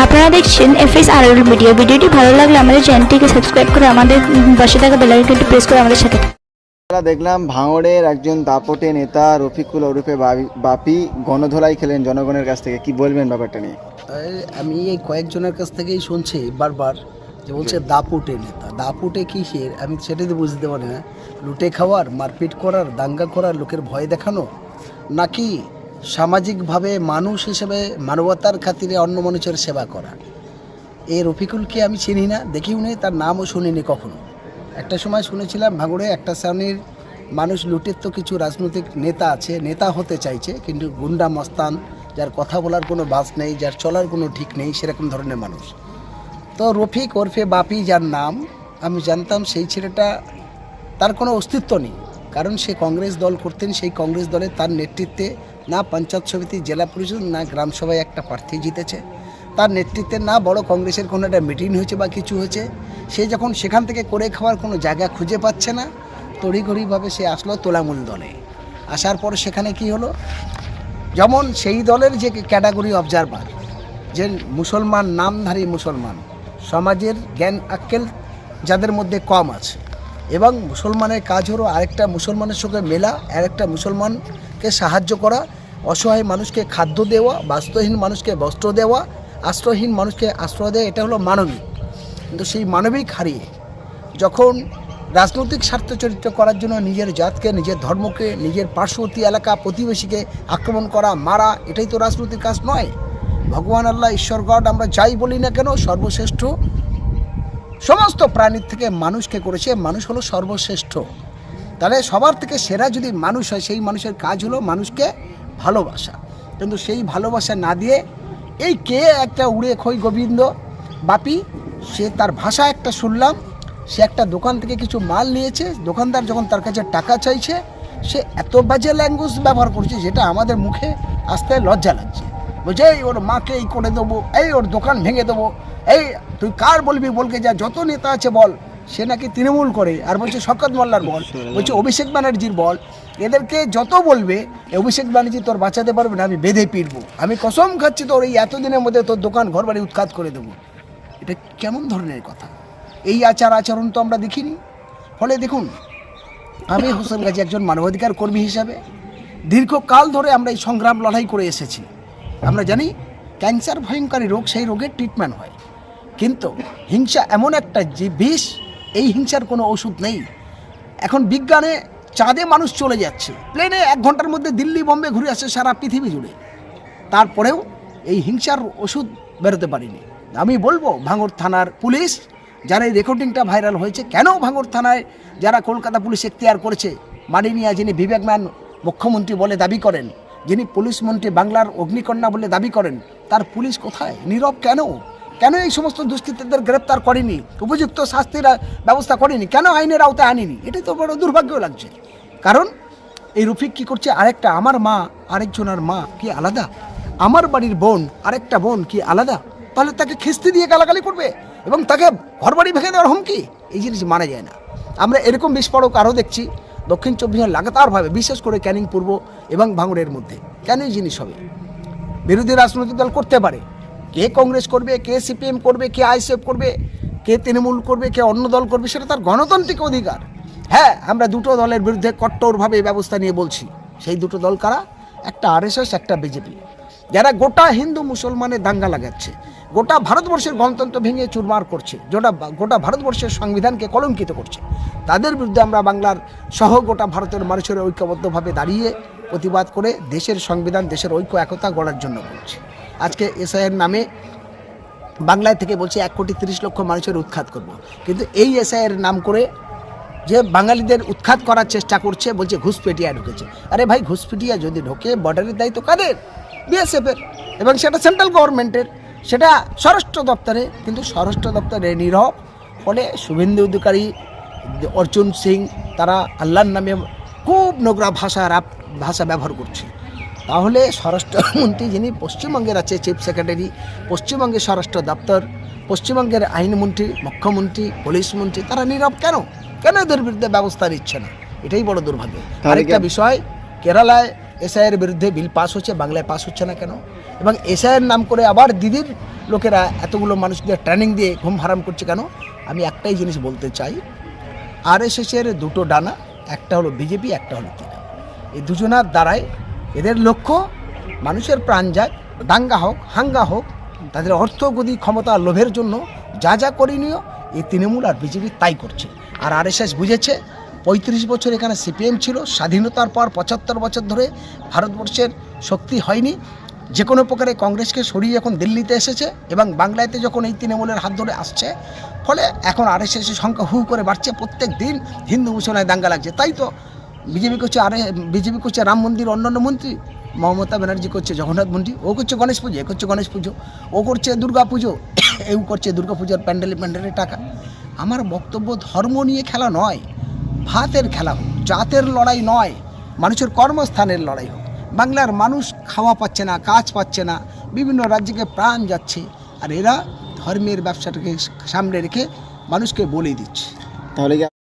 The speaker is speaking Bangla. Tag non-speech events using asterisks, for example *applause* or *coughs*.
আপনারা দেখছেন এফ এস আর মিডিয়া ভিডিওটি ভালো লাগলে আমাদের চ্যানেলটিকে সাবস্ক্রাইব করে আমাদের পাশে থাকা বেলাইকনটি প্রেস করে আমাদের সাথে আমরা দেখলাম ভাঙড়ের একজন দাপটে নেতা রফিকুল ওরফে বাপি গণধোলাই খেলেন জনগণের কাছ থেকে। কি বলবেন ব্যাপারটা নিয়ে? আমি এই কয়েকজনের কাছ থেকেই শুনছি বারবার যে বলছে দাপুটে নেতা। দাপুটে কি সে আমি সেটাই তো বুঝতে পারি না। লুটে খাওয়ার মারপিট করার দাঙ্গা করার লোকের ভয় দেখানো? নাকি সামাজিকভাবে মানুষ হিসেবে মানবতার খাতিরে অন্য মানুষের সেবা করা। এই রফিকুলকে আমি চিনি না দেখিও নেই তার নামও শুনিনি কখনো। একটা সময় শুনেছিলাম, ভাঙড়ে একটা শ্রেণির মানুষ লুটের তো কিছু রাজনৈতিক নেতা আছে, নেতা হতে চাইছে, কিন্তু গুন্ডা মস্তান, যার কথা বলার কোনো বাস নেই, যার চলার কোনো ঠিক নেই, সেরকম ধরনের মানুষ। তো রফিক ওরফে বাপি যার নাম, আমি জানতাম সেই ছেলেটা, তার কোনো অস্তিত্ব নেই। কারণ সে কংগ্রেস দল করতেন, সেই কংগ্রেস দলে তার নেতৃত্বে না পঞ্চায়েত সমিতি, জেলা পরিষদ, না গ্রাম সভায় একটা প্রার্থী জিতেছে। তার নেতৃত্বে না বড় কংগ্রেসের কোনো একটা মিটিং হয়েছে বা কিছু হয়েছে। সে যখন সেখান থেকে করে খাওয়ার কোনো জায়গা খুঁজে পাচ্ছে না, তড়িঘড়িভাবে সে আসলো তোলামূল দলে। আসার পর সেখানে কি হলো? যেমন সেই দলের যে ক্যাটাগরি অবজারভার যে মুসলমান, নামধারী মুসলমান, সমাজের জ্ঞান আক্কেল, যাদের মধ্যে কম আছে। এবং মুসলমানের কাজ হলো আরেকটা মুসলমানের সঙ্গে মেলা, আরেকটা মুসলমানকে সাহায্য করা, অসহায় মানুষকে খাদ্য দেওয়া বাস্ত্রহীন মানুষকে বস্ত্র দেওয়া, আশ্রয়হীন মানুষকে আশ্রয় দেওয়া, এটা হলো মানবিক। কিন্তু সেই মানবিক হারিয়ে যখন রাজনৈতিক স্বার্থ চরিত্র করার জন্য নিজের জাতকে, নিজের ধর্মকে, নিজের পার্শ্ববর্তী এলাকা, প্রতিবেশীকে আক্রমণ করা, মারা, এটাই তো রাজনৈতিক কাজ নয়। ভগবান আল্লাহ, ঈশ্বর গড, আমরা যাই বলি না কেন, সর্বশ্রেষ্ঠ সমস্ত প্রাণীর থেকে মানুষকে করেছে, মানুষ হলো সর্বশ্রেষ্ঠ। তাহলে সবার থেকে সেরা যদি মানুষ হয়, সেই মানুষের কাজ হলো মানুষকে ভালোবাসা। কিন্তু সেই ভালোবাসা না দিয়ে এই কে একটা উড়ে খই গোবিন্দ, বাপি, সে তার ভাষা একটা শুনলাম, সে একটা দোকান থেকে কিছু মাল নিয়েছে, দোকানদার যখন তার কাছে টাকা চাইছে, সে এত বাজে ল্যাঙ্গুয়েজ ব্যবহার করছে যেটা আমাদের মুখে আসতে লজ্জা লাগছে। বলছে, এই ওর মাকে এই করে দেবো, এই ওর দোকান ভেঙে দেবো, এই তুই কার বলবি বলকে যা যত নেতা আছে বল সে নাকি তৃণমূল করে। আর বলছে শকত মোল্লার বল বলছে অভিষেক ব্যানার্জির বল। এদেরকে যত বলবে অভিষেক ব্যানার্জি তোর বাঁচাতে পারবে না আমি বেঁধে পিটবো। আমি কসম খাচ্ছি তোর এই এতদিনের মধ্যে তোর দোকান ঘর বাড়ি উৎখাত করে দেবো। এটা কেমন ধরনের কথা? এই আচার আচরণ তো আমরা দেখিনি। ফলে দেখুন আমি হোসেন গাজী একজন মানবাধিকার কর্মী হিসাবে দীর্ঘকাল ধরে আমরা এই সংগ্রাম লড়াই করে এসেছি। আমরা জানি ক্যান্সার ভয়ঙ্করী রোগ সেই রোগের ট্রিটমেন্ট হয়। কিন্তু হিংসা এমন একটা যে বিষ, এই হিংসার কোনো ওষুধ নেই। এখন বিজ্ঞানে চাঁদে মানুষ চলে যাচ্ছে। প্লেনে এক ঘণ্টার মধ্যে দিল্লি বোম্বে ঘুরে আসছে সারা পৃথিবী জুড়ে। তারপরেও এই হিংসার ওষুধ বেরোতে পারিনি। আমি বলব ভাঙড় থানার পুলিশ, যারা এই রেকর্ডিংটা ভাইরাল হয়েছে, কেন ভাঙড় থানায় যারা কলকাতা পুলিশ এখতিয়ার করেছে, মাননীয়া যিনি বিবেকম্যান মুখ্যমন্ত্রী বলে দাবি করেন, যিনি পুলিশ মন্ত্রী বাংলার অগ্নিকন্যা বলে দাবি করেন, তার পুলিশ কোথায়? নীরব কেন? কেন এই সমস্ত দুষ্কৃতীদের গ্রেপ্তার করেনি? উপযুক্ত শাস্তির ব্যবস্থা করেনি? কেন আইনের আওতায় আনেনি? এটাই তো বড় দুর্ভাগ্য লাগছে। কারণ এই রফিক কি করছে? আরেকটা, আমার মা, আরেকজনের মা কি আলাদা? আমার বাড়ির বোন, আরেকটা বোন কি আলাদা? তাহলে তাকে খিস্তি দিয়ে গালাগালি করবে? এবং তাকে ঘরবাড়ি ভেঙে দেওয়ার হুমকি? এই জিনিস মানা যায় না। আমরা এরকম বিস্ফোরক আরও দেখছি দক্ষিণ চব্বিশ লাগাতারভাবে, বিশেষ করে ক্যানিং পূর্ব এবং ভাঙড়ের মধ্যে। কেন এই জিনিস হবে? বিরোধী রাজনৈতিক দল করতে পারে। কে কংগ্রেস করবে, কে সিপিএম করবে, কে আইসিএফ করবে, কে তৃণমূল করবে, কে অন্য দল করবে, সেটা তার গণতান্ত্রিক অধিকার। হ্যাঁ আমরা দুটো দলের বিরুদ্ধে কট্টরভাবে ব্যবস্থা নিয়ে বলছি। সেই দুটো দল কারা? একটা আরএসএস, একটা বিজেপি। যারা গোটা হিন্দু মুসলমানের দাঙ্গা লাগাচ্ছে, গোটা ভারতবর্ষের গণতন্ত্র ভেঙে চুরমার করছে গোটা গোটা ভারতবর্ষের সংবিধানকে কলঙ্কিত করছে, তাদের বিরুদ্ধে আমরা বাংলার সহ গোটা ভারতের মানুষের ঐক্যবদ্ধভাবে দাঁড়িয়ে প্রতিবাদ করে দেশের সংবিধান, দেশের ঐক্য, একতা গড়ার জন্য বলছি। আজকে এসআইয়ের নামে বাংলায় থেকে বলছে এক কোটি তিরিশ লক্ষ মানুষের উৎখাত করব। কিন্তু এই এসআইয়ের নাম করে যে বাঙালিদের উৎখাত করার চেষ্টা করছে, বলছে ঘুষপেটিয়া ঢুকেছে। আরে ভাই, ঘুষপেটিয়া যদি ঢোকে, বর্ডারের দায়িত্ব কাদের? বিএসএফের এবং সেটা সেন্ট্রাল গভর্নমেন্টের সেটা স্বরাষ্ট্র দপ্তরে কিন্তু স্বরাষ্ট্র দপ্তরে নীরব। ফলে শুভেন্দু অধিকারী, অর্জুন সিং, তারা আল্লাহর নামে খুব নোংরা ভাষা, রাপ ভাষা ব্যবহার করছে। তাহলে স্বরাষ্ট্রমন্ত্রী যিনি পশ্চিমবঙ্গের আছে চিফ সেক্রেটারি পশ্চিমবঙ্গের স্বরাষ্ট্র দপ্তর পশ্চিমবঙ্গের আইনমন্ত্রী মুখ্যমন্ত্রী পুলিশ মন্ত্রী তারা নীরব কেন? কেন এদের বিরুদ্ধে ব্যবস্থা নিচ্ছে না? এটাই বড় দুর্ভাগ্য। আরেকটা বিষয় কেরালায় এসআইয়ের বিরুদ্ধে বিল পাস হচ্ছে বাংলায় পাস হচ্ছে না কেন? এবং এসআইয়ের নাম করে আবার দিদির লোকেরা এতগুলো মানুষদের ট্রেনিং দিয়ে ঘুম হারাম করছে কেন? আমি একটাই জিনিস বলতে চাই আরএসএসের দুটো ডানা একটা হলো বিজেপি একটা হলো তৃণমূল। এই দুজনার দ্বারাই এদের লক্ষ্য, মানুষের প্রাণ যায়, দাঙ্গা হোক, হাঙ্গা হোক, তাদের অর্থগতি ক্ষমতা, লোভের জন্য যা যা করণীয় এই তৃণমূল আর বিজেপি তাই করছে। আর আরএসএস বুঝেছে, পঁয়ত্রিশ বছর এখানে সিপিএম ছিল, স্বাধীনতার পর পঁচাত্তর বছর ধরে ভারতবর্ষের শক্তি হয়নি। যে কোনো প্রকারে কংগ্রেসকে সরিয়ে এখন দিল্লিতে এসেছে এবং বাংলাতে যখন এই তৃণমূলের হাত ধরে আসছে, ফলে এখন আরএসএসের সংখ্যা হু করে বাড়ছে প্রত্যেক দিন। হিন্দু মুসলমানের দাঙ্গা লাগছে। তাই তো বিজেপি করছে আরে, বিজেপি করছে রাম মন্দির, অন্যান্য মন্ত্রী। মমতা ব্যানার্জি করছে জগন্নাথ মন্দির, ও করছে গণেশ পুজো, এ করছে গণেশ পুজো, ও করছে দুর্গা পুজো *coughs* এও করছে দুর্গা পুজোর প্যান্ডেলে প্যান্ডেলের টাকা। আমার বক্তব্য ধর্ম নিয়ে খেলা নয়, ভাতের খেলা হোক, জাতের লড়াই নয়, মানুষের কর্মস্থানের লড়াই হোক। বাংলার মানুষ খাওয়া পাচ্ছে না, কাজ পাচ্ছে না, বিভিন্ন রাজ্যকে প্রাণ যাচ্ছে, আর এরা ধর্মের ব্যবসাটাকে সামনে রেখে মানুষকে বলে দিচ্ছে। তাহলে